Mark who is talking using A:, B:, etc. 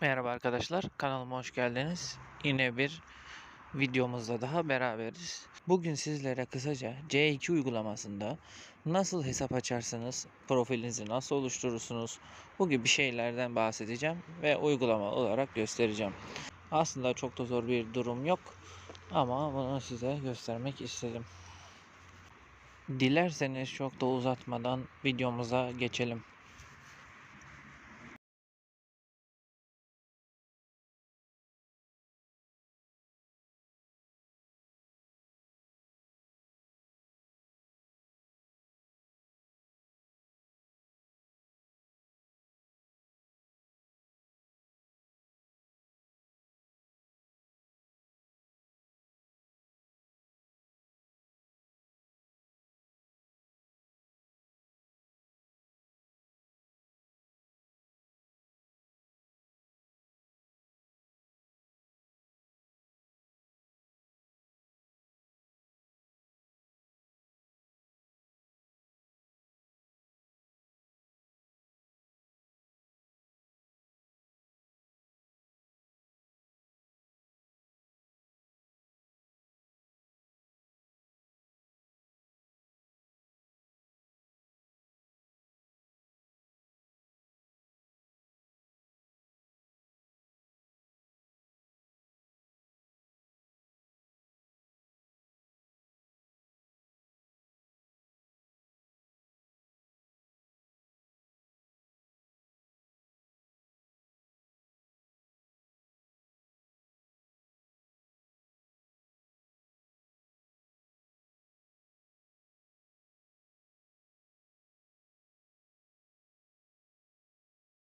A: Merhaba arkadaşlar, kanalıma hoş geldiniz. Yine bir videomuzda daha beraberiz. Bugün sizlere kısaca C2 uygulamasında nasıl hesap açarsınız, profilinizi nasıl oluşturursunuz, bu gibi şeylerden bahsedeceğim ve uygulama olarak göstereceğim. Aslında çok da zor bir durum yok ama bunu size göstermek istedim. Dilerseniz çok da uzatmadan videomuza geçelim.